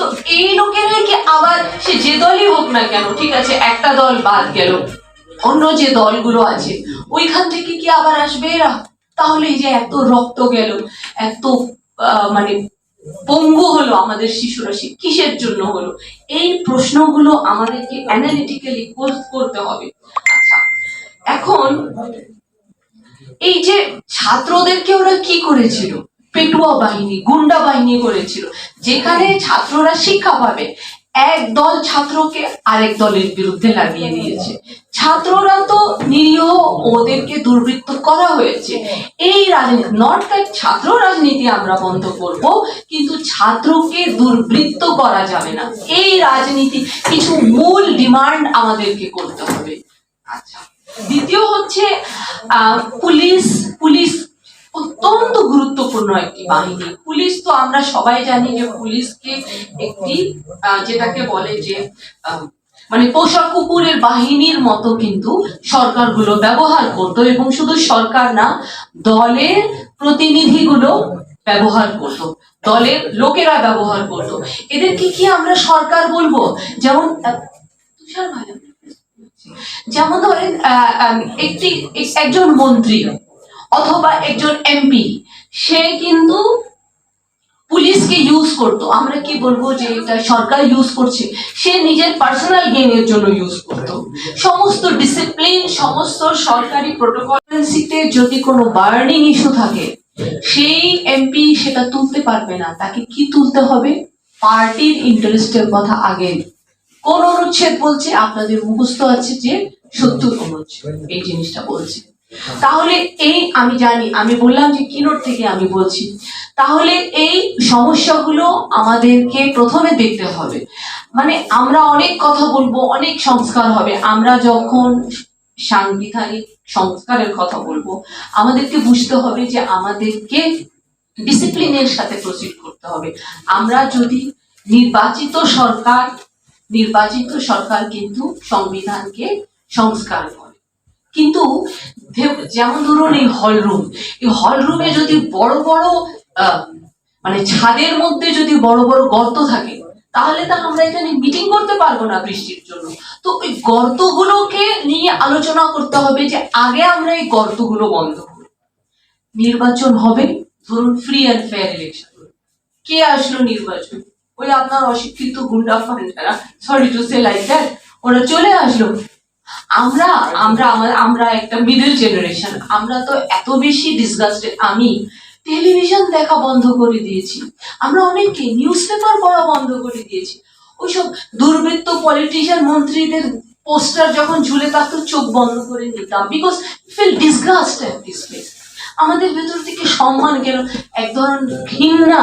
তো এই লোকেরাই কি আবার সে যে দলই হোক না কেন, ঠিক আছে, একটা দল বাদ গেল, অন্য যে দলগুলো আছে, ওইখান থেকে কি আবার আসবে এরা? তাহলে এই যে এত রক্ত গেল, এত মানে পঙ্গু হলো আমাদের শিশুরা, সে কিসের জন্য হলো? এই প্রশ্নগুলো আমাদেরকে অ্যানালিটিক্যালি করতে হবে। আচ্ছা এখন এই যে ছাত্রদেরকে ওরা কি করেছিল? পেটুয়া বাহিনী, গুন্ডা বাহিনী করেছিল যেখানে ছাত্ররা শিক্ষা পাবে। এক দল ছাত্রকে আরেক দলের বিরুদ্ধে লাগিয়ে দিয়েছে ছাত্ররা তো নিরীহ ওদেরকে দুর্বৃত্ত করা হয়েছে। এই রাজনীতি নট দ্যাট ছাত্র রাজনীতি আমরা বন্ধ করব, কিন্তু ছাত্রকে দুর্বৃত্ত করা যাবে না। এই রাজনীতি কিছু মূল ডিমান্ড আমাদেরকে করতে হবে। আচ্ছা দ্বিতীয় হচ্ছে পুলিশ পুলিশ অত্যন্ত গুরুত্বপূর্ণ একটি বাহিনী। পুলিশ তো আমরা সবাই জানি যে পুলিশকে একটি যেটাকে বলে যে মানে পোষা কুকুরের বাহিনীর মতো কিন্তু সরকারগুলো ব্যবহার করতো এবং শুধু সরকার না, দলের প্রতিনিধিগুলো ব্যবহার করতো। দলের লোকেরা ব্যবহার করতো। এদেরকে কি আমরা সরকার বলব? যেমন যেমন ধরেন একটি, একজন মন্ত্রী। অথবা একজন এমপি সে কিন্তু পুলিশকে ইউজ করতো। আমরা কি বলব যে এটা সরকার ইউজ করছে? সে নিজের পার্সোনাল গেইনের জন্য ইউজ করতো। সমস্ত ডিসিপ্লিন সমস্ত সরকারি প্রোটোকলেন্সিতে যদি কোনো বার্নিং ইস্যু থাকে, সেই এমপি সেটা তুলতে পারবে না। তাকে কি তুলতে হবে? পার্টির ইন্টারেস্টের কথা আগে। কোন অনুচ্ছেদ বলছে, আপনাদের মুখস্থ আছে যে সত্তর অনুচ্ছেদ। এই জিনিসটা বলছে। তাহলে এই আমি জানি, আমি বললাম যে কিনোট থেকে আমি বলছি। তাহলে এই সমস্যাগুলো আমাদেরকে প্রথমে দেখতে হবে। মানে আমরা অনেক কথা বলব, অনেক সংস্কার হবে। আমরা যখন সাংবিধানিক সংস্কারের কথা বলব, আমাদেরকে বুঝতে হবে যে আমাদেরকে ডিসিপ্লিনের সাথে প্রসিড করতে হবে। আমরা যদি নির্বাচিত সরকার নির্বাচিত সরকার কিন্তু সংবিধানকে সংস্কার করে কিন্তু যেমন ধরুন এই হল রুম এই হল রুমে যদি বড় বড় মানে ছাদের মধ্যে যদি বড় বড় গর্ত থাকে, তাহলে তো আমরা এখানে মিটিং করতে পারব না বৃষ্টির জন্য। তো ওই গর্তগুলোকে নিয়ে আলোচনা করতে হবে যে আগে আমরা এই গর্তগুলো বন্ধ করি। নির্বাচন হবে, ধরুন ফ্রি অ্যান্ড ফেয়ার ইলেকশন কে আসলো নির্বাচন? ওই আপনার অশিক্ষিত গুন্ডা ফান্ডারা sorry to say like that ওরা চলে আসলো। আমরা আমরা আমার একটা মিডল জেনারেশন আমরা তো এত বেশি ডিসগাস্টেড আমি টেলিভিশন দেখা বন্ধ করে দিয়েছি, আমরা অনেকে নিউজ পেপার পড়া বন্ধ করে দিয়েছি। ওইসব দুর্বৃত্ত পলিটিশিয়ান মন্ত্রীদের পোস্টার যখন ঝুলে থাকতো চোখ বন্ধ করে নিতাম because feel disgust at this place আমাদের ভেতর থেকে সম্মান গেল, এক ধরনের ঘৃণা।